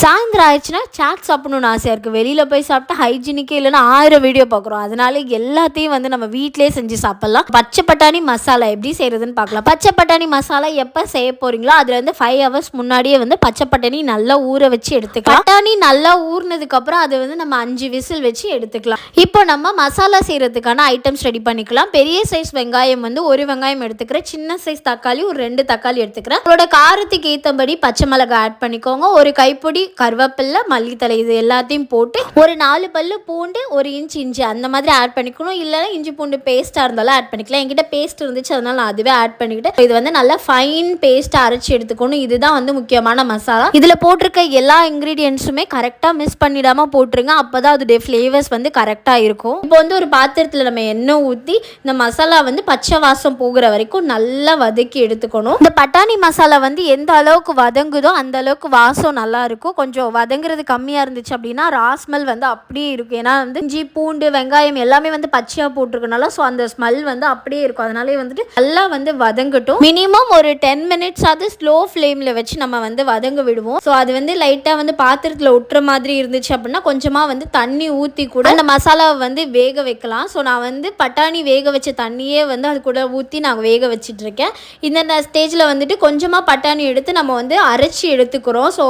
சாயந்தரம் ஆயிடுச்சுன்னா சாட் சாப்பிடணும்னு ஆசையாக இருக்குது வெளியில் போய் சாப்பிட்டா ஹைஜீனிக்கே இல்லைன்னா ஆயிரம் வீடியோ பார்க்குறோம். அதனால எல்லாத்தையும் வந்து நம்ம வீட்டிலே செஞ்சு சாப்பிட்லாம். பச்சை பட்டாணி மசாலா எப்படி செய்கிறதுன்னு பார்க்கலாம். பச்சை பட்டாணி மசாலா எப்போ செய்ய போகிறீங்களோ அதில் வந்து ஃபைவ் ஹவர்ஸ் முன்னாடியே வந்து பச்சை பட்டாணி நல்லா ஊற வச்சு எடுத்துக்கலாம். பட்டாணி நல்லா ஊறினதுக்கப்புறம் அதை வந்து நம்ம அஞ்சு விசில் வச்சு எடுத்துக்கலாம். இப்போ நம்ம மசாலா செய்கிறதுக்கான ஐட்டம்ஸ் ரெடி பண்ணிக்கலாம். பெரிய சைஸ் வெங்காயம் வந்து ஒரு வெங்காயம் எடுத்துக்கிறேன். சின்ன சைஸ் தக்காளி ஒரு ரெண்டு தக்காளி எடுத்துக்கிறேன். அதோட காரத்துக்கு ஏற்றபடி பச்சை மிளகாய் ஆட் பண்ணிக்கோங்க. ஒரு கைப்பொடி கருவேப்பிலை மல்லித்தலை இது எல்லாத்தையும் போட்டு ஒரு நாலு பல்லு பூண்டு ஒரு இன்ச்சு இஞ்சி அந்த மாதிரி ஆட் பண்ணிக்கணும். இல்லைனா இஞ்சி பூண்டு பேஸ்ட்டாக இருந்தாலும் ஆட் பண்ணிக்கலாம். என்கிட்ட பேஸ்ட் இருந்துச்சு அதனால நான் அதுவே ஆட் பண்ணிக்கிட்டு இது வந்து நல்லா ஃபைன் பேஸ்ட்டாக அரைச்சி எடுத்துக்கணும். இதுதான் வந்து முக்கியமான மசாலா. இதில் போட்டிருக்க எல்லா இன்க்ரீடியன்ஸுமே கரெக்டாக மிஸ் பண்ணிடாமல் போட்டுருங்க. அப்போ தான் அதோடைய ஃப்ளேவர்ஸ் வந்து கரெக்டாக இருக்கும். இப்போ வந்து ஒரு பாத்திரத்தில் நம்ம எண்ணெய் ஊற்றி இந்த மசாலா வந்து பச்சை வாசம் போகிற வரைக்கும் நல்லா வதக்கி எடுத்துக்கணும். இந்த பட்டாணி மசாலா வந்து எந்த அளவுக்கு வதங்குதோ அந்த அளவுக்கு வாசம் நல்லா இருக்கும். கொஞ்சம் வதங்குறது கம்மியாக இருந்துச்சு அப்படின்னா ராஸ்மெல் வந்து அப்படியே இருக்கும். ஏன்னா வந்து இஞ்சி பூண்டு வெங்காயம் எல்லாமே வந்து பச்சையாக போட்டிருக்கனால ஸோ அந்த ஸ்மெல் வந்து அப்படியே இருக்கும். அதனாலே வந்துட்டு நல்லா வந்து வதங்கட்டும். மினிமம் ஒரு டென் மினிட்ஸ் அது ஸ்லோ ஃப்ளேமில் வச்சு நம்ம வந்து வதங்க விடுவோம். ஸோ அது வந்து லைட்டாக வந்து பாத்திரத்தில் ஒட்டுற மாதிரி இருந்துச்சு அப்படின்னா கொஞ்சமாக வந்து தண்ணி ஊற்றி கூட அந்த மசாலாவை வந்து வேக வைக்கலாம். ஸோ நான் வந்து பட்டாணி வேக வச்ச தண்ணியே வந்து அது கூட ஊற்றி நான் வேக வச்சுட்டு இருக்கேன். இந்த ஸ்டேஜில் வந்துட்டு கொஞ்சமாக பட்டாணி எடுத்து நம்ம வந்து அரைச்சி எடுத்துக்கிறோம். ஸோ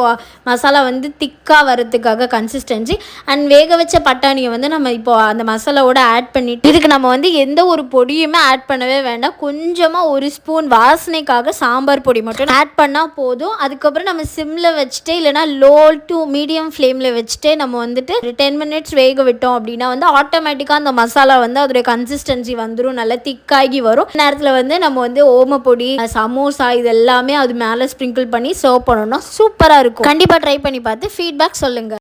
மசாலா வந்து திக்காக வரதுக்காக கன்சிஸ்டன்சி அண்ட் வேக வச்ச பட்டாணியை வந்து நம்ம இப்போ அந்த மசாலாவோட ஆட் பண்ணிட்டு இதுக்கு நம்ம வந்து எந்த ஒரு பொடியுமே ஆட் பண்ணவே வேண்டாம். கொஞ்சமாக ஒரு ஸ்பூன் வாசனைக்காக சாம்பார் பொடி மட்டும் ஆட் பண்ணால் போதும். அதுக்கப்புறம் நம்ம சிம்மில் வச்சுட்டு இல்லைனா லோ டு மீடியம் ஃப்ளேமில் வச்சுட்டு நம்ம வந்துட்டு ஒரு டென் மினிட்ஸ் வேக விட்டோம் அப்படின்னா வந்து ஆட்டோமேட்டிக்காக அந்த மசாலா வந்து அதோடைய கன்சிஸ்டன்சி வந்துடும் நல்லா திக்காகி வரும். நேரத்தில் வந்து நம்ம வந்து ஓமப்பொடி சமோசா இது எல்லாமே அது மேலே ஸ்ப்ரிங்கிள் பண்ணி சர்வ் பண்ணோம்னா சூப்பராக இருக்கும். கண்டிப்பாக ட்ரை பண்ணி பண்ணி பார்த்து ஃபீட்பேக் சொல்லுங்கள்